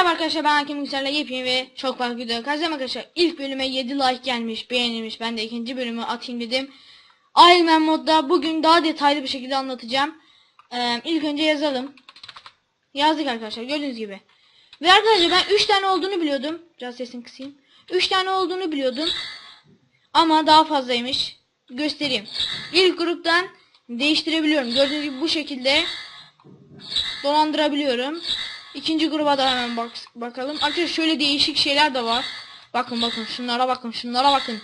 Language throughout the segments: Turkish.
Merhaba arkadaşlar ben Hakim Yüksel'le yepyeni ve çok farklı video karşılayalım arkadaşlar. İlk bölüme 7 like gelmiş beğenilmiş ben de ikinci bölümü atayım dedim. Iron modda bugün daha detaylı bir şekilde anlatacağım. Ee, ilk önce yazalım. Yazdık arkadaşlar gördüğünüz gibi. Ve arkadaşlar ben 3 tane olduğunu biliyordum. Biraz sesini kısayım. 3 tane olduğunu biliyordum. Ama daha fazlaymış. Göstereyim. İlk gruptan değiştirebiliyorum. Gördüğünüz gibi bu şekilde dolandırabiliyorum. İkinci gruba da hemen bak bakalım. Arkadaşlar şöyle değişik şeyler de var. Bakın bakın şunlara bakın şunlara bakın.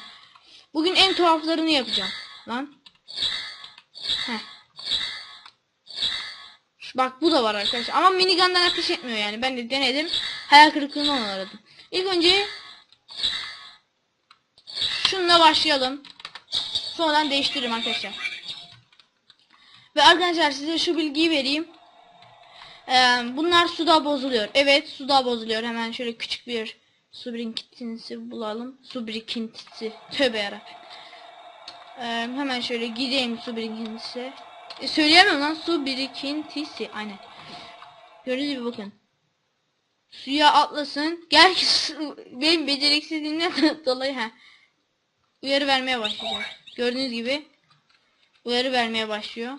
Bugün en tuhaflarını yapacağım. Lan. Heh. Bak bu da var arkadaşlar. Ama minigun'dan ateş etmiyor yani. Ben de denedim. Hayal kırıklığına uğradım. İlk önce şununla başlayalım. Sonradan değiştiririm arkadaşlar. Ve arkadaşlar size şu bilgiyi vereyim. Ee, bunlar suda bozuluyor. Evet suda bozuluyor. Hemen şöyle küçük bir su birikintisi bulalım. Su birikintisi. Tövbe yarabbim. Ee, hemen şöyle gideyim su birikintisi. E, söyleyemem lan su birikintisi. Aynen. Gördüğünüz gibi bakın. Suya atlasın. Gel ki su- benim beceriksizliğimden dolayı ha. Uyarı vermeye başlayacak. Gördüğünüz gibi uyarı vermeye başlıyor.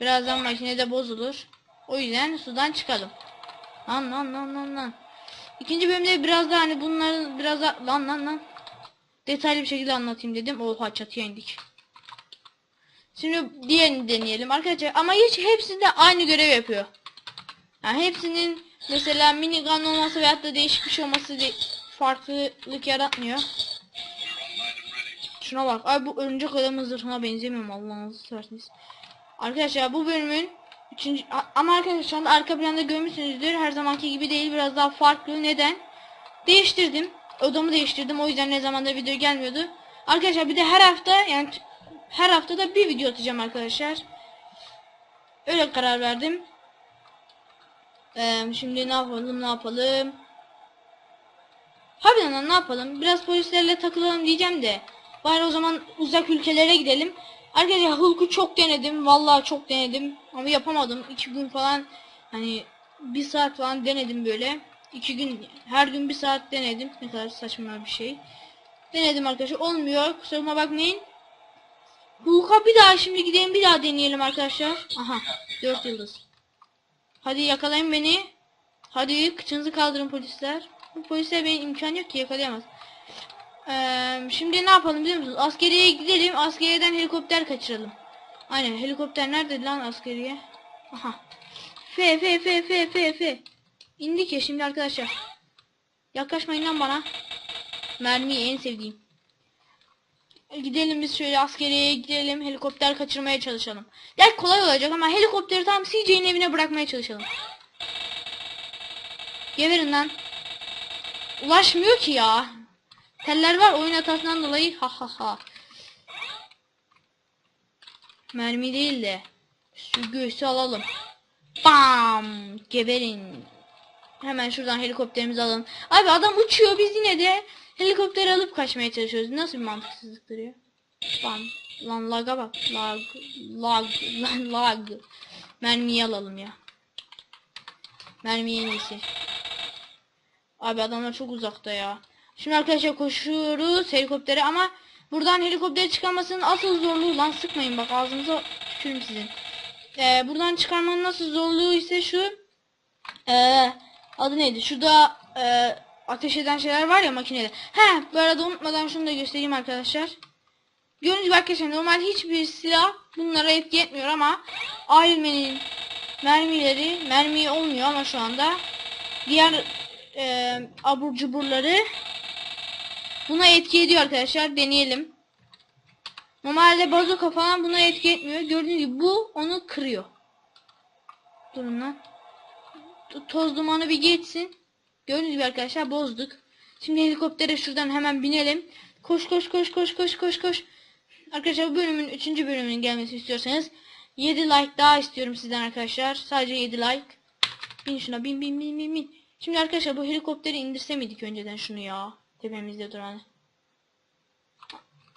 Birazdan makinede bozulur. O yüzden sudan çıkalım. Lan lan lan lan lan. İkinci bölümde biraz daha hani bunların biraz daha lan lan lan. Detaylı bir şekilde anlatayım dedim. Oha çatıya indik. Şimdi diğerini deneyelim arkadaşlar. Ama hiç hepsi de aynı görev yapıyor. Yani hepsinin mesela minigun olması veyahut da değişik bir şey olması de farklılık yaratmıyor. Şuna bak. Ay bu örümcek adamın zırhına benzemiyor mu Allah'ınızı seversiniz. Arkadaşlar bu bölümün üçüncü ama arkadaşlar arka planda görmüşsünüzdür. Her zamanki gibi değil biraz daha farklı. Neden? Değiştirdim. Odamı değiştirdim. O yüzden ne zamanda video gelmiyordu. Arkadaşlar bir de her hafta yani her hafta da bir video atacağım arkadaşlar. Öyle karar verdim. Ee, şimdi ne yapalım ne yapalım. Harbiden ne yapalım? Biraz polislerle takılalım diyeceğim de. Bari o zaman uzak ülkelere gidelim. Arkadaşlar Hulk'u çok denedim. Vallahi çok denedim. Ama yapamadım. iki gün falan hani bir saat falan denedim böyle. iki gün her gün bir saat denedim. Ne kadar saçma bir şey. Denedim arkadaşlar. Olmuyor. Kusuruma bakmayın. Hulk'a bir daha şimdi gidelim bir daha deneyelim arkadaşlar. Aha 4 yıldız. Hadi yakalayın beni. Hadi kıçınızı kaldırın polisler. Bu polisler benim imkan yok ki yakalayamaz. Ee, şimdi ne yapalım biliyor musunuz? Askeriye gidelim. Askeriyeden helikopter kaçıralım. Aynen helikopter nerede lan askeriye? Aha. F F F F F F. İndik ya şimdi arkadaşlar. Yaklaşmayın lan bana. Mermiyi en sevdiğim. Gidelim biz şöyle askeriye gidelim. Helikopter kaçırmaya çalışalım. Gel kolay olacak ama helikopteri tam CJ'nin evine bırakmaya çalışalım. Geverin lan. Ulaşmıyor ki ya. Teller var oyun hatasından dolayı ha ha ha. Mermi değil de şu göğsü alalım. Bam! Geberin. Hemen şuradan helikopterimizi alalım. Abi adam uçuyor biz yine de helikopteri alıp kaçmaya çalışıyoruz. Nasıl bir mantıksızlıktır ya? Bam. Lan laga bak. Lag. Lag. Lan lag. Mermiyi alalım ya. Mermi en iyisi. Abi adamlar çok uzakta ya. Şimdi arkadaşlar koşuyoruz helikoptere ama buradan helikoptere çıkarmasının asıl zorluğu lan sıkmayın bak ağzınıza tükürüm sizin. Ee, buradan çıkarmanın nasıl zorluğu ise şu. Ee, adı neydi? Şurada e, ateş eden şeyler var ya makinede. He bu arada unutmadan şunu da göstereyim arkadaşlar. Gördüğünüz gibi arkadaşlar normal hiçbir silah bunlara etki etmiyor ama Iron mermileri mermi olmuyor ama şu anda diğer e, abur cuburları buna etki ediyor arkadaşlar. Deneyelim. Normalde bazuka falan buna etki etmiyor. Gördüğünüz gibi bu onu kırıyor. Durun lan. To- Toz dumanı bir geçsin. Gördüğünüz gibi arkadaşlar bozduk. Şimdi helikoptere şuradan hemen binelim. Koş koş koş koş koş koş koş. Arkadaşlar bu bölümün 3. bölümünün gelmesini istiyorsanız 7 like daha istiyorum sizden arkadaşlar. Sadece 7 like. Bin şuna bin bin bin bin bin. Şimdi arkadaşlar bu helikopteri indirse miydik önceden şunu ya? Tepemizde duran.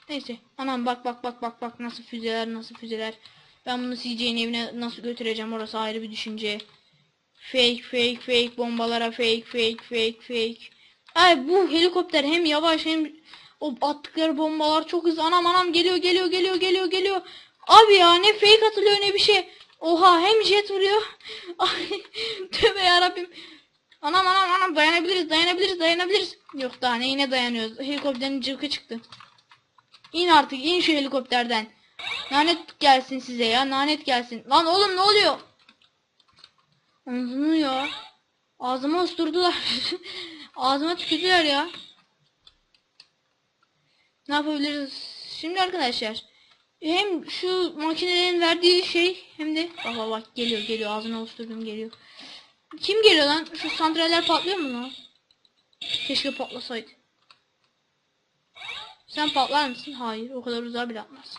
Neyse. Anam bak bak bak bak bak nasıl füzeler nasıl füzeler. Ben bunu CJ'nin evine nasıl götüreceğim orası ayrı bir düşünce. Fake fake fake bombalara fake fake fake fake. Ay bu helikopter hem yavaş hem o attıkları bombalar çok hızlı. Anam anam geliyor geliyor geliyor geliyor geliyor. Abi ya ne fake atılıyor ne bir şey. Oha hem jet vuruyor. Ay tövbe yarabbim. Anam anam anam dayanabiliriz dayanabiliriz dayanabiliriz. Yok daha ne yine dayanıyoruz. Helikopterin cırkı çıktı. İn artık in şu helikopterden. Lanet gelsin size ya lanet gelsin. Lan oğlum ne oluyor? Ağzını ya. Ağzıma osturdular. Ağzıma tükürdüler ya. Ne yapabiliriz? Şimdi arkadaşlar. Hem şu makinelerin verdiği şey hem de bak bak geliyor geliyor ağzına osturdum geliyor. Kim geliyor lan? Şu santraller patlıyor mu lan? Keşke patlasaydı. Sen patlar mısın? Hayır. O kadar uzağa bile atmaz.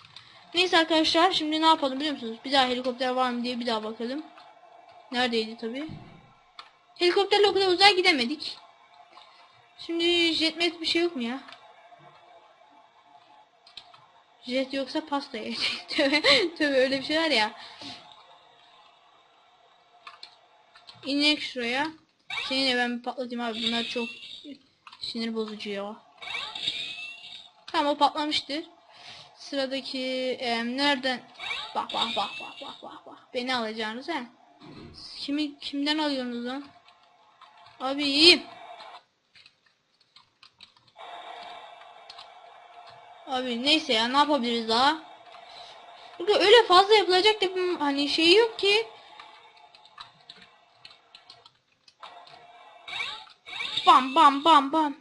Neyse arkadaşlar şimdi ne yapalım biliyor musunuz? Bir daha helikopter var mı diye bir daha bakalım. Neredeydi tabi? Helikopterle o kadar uzağa gidemedik. Şimdi jetmet bir şey yok mu ya? Jet yoksa pasta yiyecek. tövbe, tövbe öyle bir şey var ya. İnek şuraya. Seni de ben patlatayım abi. Bunlar çok sinir bozucu ya. Tamam o patlamıştır. Sıradaki em, nereden? Bak bak bak bak bak bak bak. Beni alacağınız he. Kimi kimden alıyorsunuz lan? Abi iyiyim. Abi neyse ya ne yapabiliriz daha? Çünkü öyle fazla yapılacak da hani şey yok ki. Bam bam bam bam.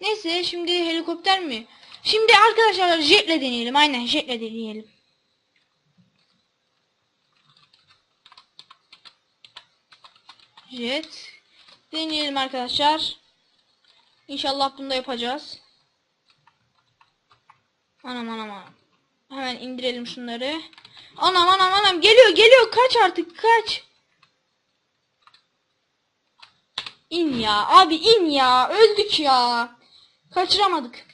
Neyse şimdi helikopter mi? Şimdi arkadaşlar jetle deneyelim. Aynen jetle deneyelim. Jet. Deneyelim arkadaşlar. İnşallah bunu da yapacağız. Anam anam anam. Hemen indirelim şunları. Anam anam anam geliyor geliyor kaç artık kaç. İn ya abi in ya öldük ya. Kaçıramadık.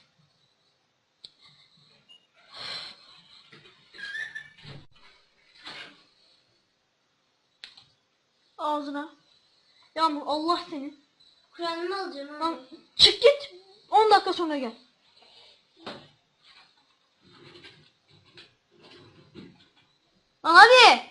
Ağzına. Yağmur Allah seni. Kur'an'ımı alacağım. Lan çık git. 10 dakika sonra gel. Lan hadi.